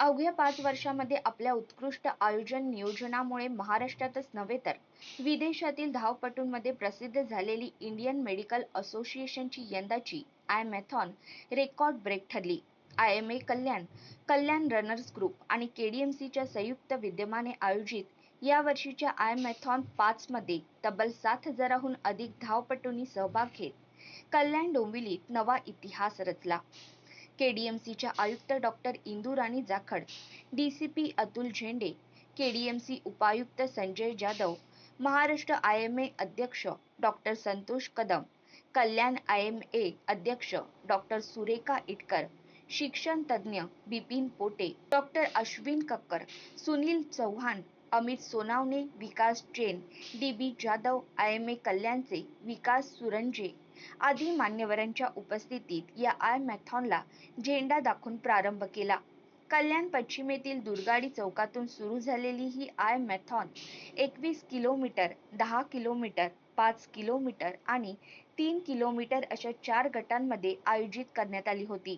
अवघ्या पाच वर्षामध्ये आपल्या उत्कृष्ट आयोजन नियोजनामुळे महाराष्ट्रातच नव्हे तर विदेशातील धावपटूंमध्ये प्रसिद्ध झालेली इंडियन मेडिकल असोसिएशनची यंदाची आय मॅथॉन रेकॉर्ड ब्रेक ठरली. I M A Kalyan Kalyan runners group आणि के डी एम सीच्या संयुक्त विद्यमाने आयोजित या वर्षीच्या आय मॅथॉन पाचमध्ये तब्बल सात हजाराहून अधिक धावपटूंनी सहभाग घेत कल्याण डोंबिवलीत नवा इतिहास रचला. केडीएमसीच्या आयुक्त doctor Indurani Jakhad DCP Atul Zende KDMC उपायुक्त Sanjay Jadhav Maharashtra I M A अध्यक्ष doctor Santosh Kadam Kalyan I M A अध्यक्ष डॉक्टर सुरेखा इटकर शिक्षण तज्ज्ञ Bipin Pote doctor Ashwin Kakkar Sunil Chavan Amit Sonawane Vikas Jain D B Jadhav I M A कल्याणचे Vikas Suranje आदी मान्यवरांच्या उपस्थितीत या I मॅथॉनला झेंडा दाखवून प्रारंभ केला. कल्याण पश्चिमेतील दुर्गाडी चौकातून सुरू झालेली ही आय मॅथॉन एकवीस किलोमीटर दहा किलोमीटर पाच किलोमीटर आणि तीन किलोमीटर अशा चार गटांमध्ये आयोजित करण्यात आली होती.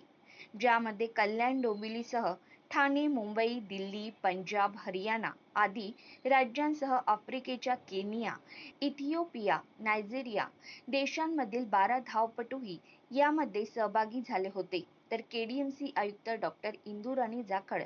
ज्यामध्ये कल्याण डोंबिवलीसह ठाणे मुंबई दिल्ली पंजाब हरियाणा आदी राज्यांसह आफ्रिकेच्या केनिया इथिओपिया नायजेरिया देशांमधील बारा धावपटूही यामध्ये सहभागी झाले होते. तर केडीएमसी आयुक्त डॉक्टर इंदुराणी जाखड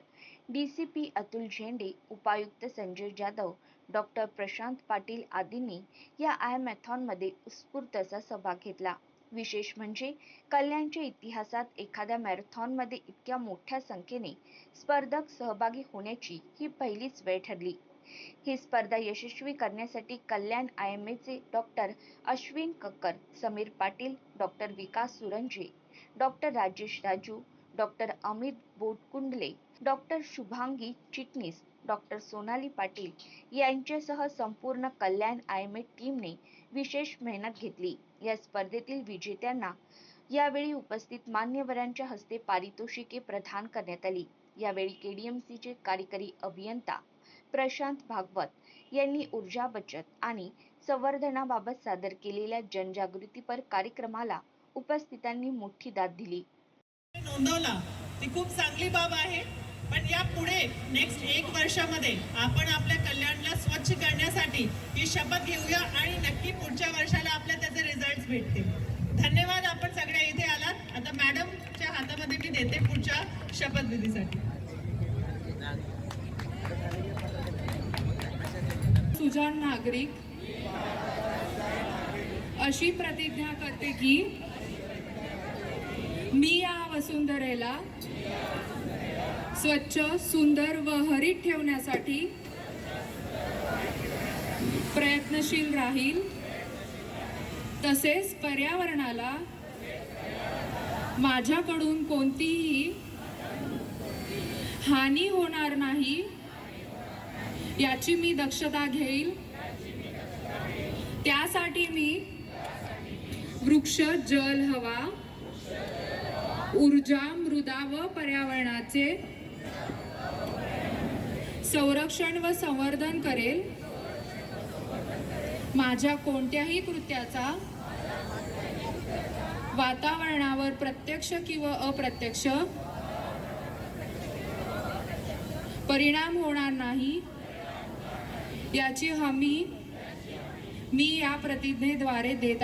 डीसीपी अतुल झेंडे उपायुक्त संजय जाधव डॉक्टर प्रशांत पाटील आदींनी या आय मॅथॉनमध्ये उत्स्फूर्त असा सहभाग घेतला. विशेष म्हणजे कल्याणच्या इतिहासात एखाद्या मॅरेथॉनमध्ये इतक्या मोठ्या संख्येने स्पर्धक सहभागी होण्याची ही पहिलीच वेळ ठरली. ही स्पर्धा यशस्वी करण्यासाठी Kalyan I M एचे doctor Ashwin Kakkar Sameer Patil doctor Vikas Suranje doctor Rajesh Raju doctor Amit Botkundle doctor Shubhangi Chitnis doctor Sonali Patil यांच्यासह संपूर्ण कल्याण आय एम ए टीमने विशेष मेहनत घेतली. या स्पर्धेतील विजेत्यांना यावेळी उपस्थित मान्यवरांच्या हस्ते पारितोषिके प्रदान करण्यात आली. यावेळी केडीएमसीचे कार्यकारी अभियंता प्रशांत भागवत यांनी ऊर्जा बचत आणि संवर्धनाबाबत सादर केलेल्या जनजागृतीपर कार्यक्रमाला उपस्थितांनी मोठी दाद दिली. नोंदवला ती खूप चांगली बाब आहे पण या पुढे नेक्स्ट एक वर्षामध्ये आपण आपल्या कल्याणला स्वच्छ करण्यासाठी ही शपथ घेऊया आणि नक्की पुढच्या वर्षाला आपल्या भेटतील धन्यवाद आपण सगळ्या इथे आलात. आता मॅडमच्या हातामध्ये मी देते पुढच्या शपथविधीसाठी. सुजाण नागरिक अशी प्रतिज्ञा करते की मी या वसुंधरेला स्वच्छ सुंदर व हरित ठेवण्यासाठी प्रयत्नशील राहील. तसेच पर्यावरणाला माझ्याकडून कोणतीही हानी होणार नाही याची मी दक्षता घेईल. त्यासाठी मी वृक्ष जल हवा ऊर्जा मृदा व पर्यावरणाचे संरक्षण व संवर्धन करेल. माझ्या कोणत्याही कृत्याचा वातावरणावर प्रत्यक्ष किंवा अप्रत्यक्ष परिणाम होणार नाही. याची हमी मी या प्रतिज्ञेद्वारे देत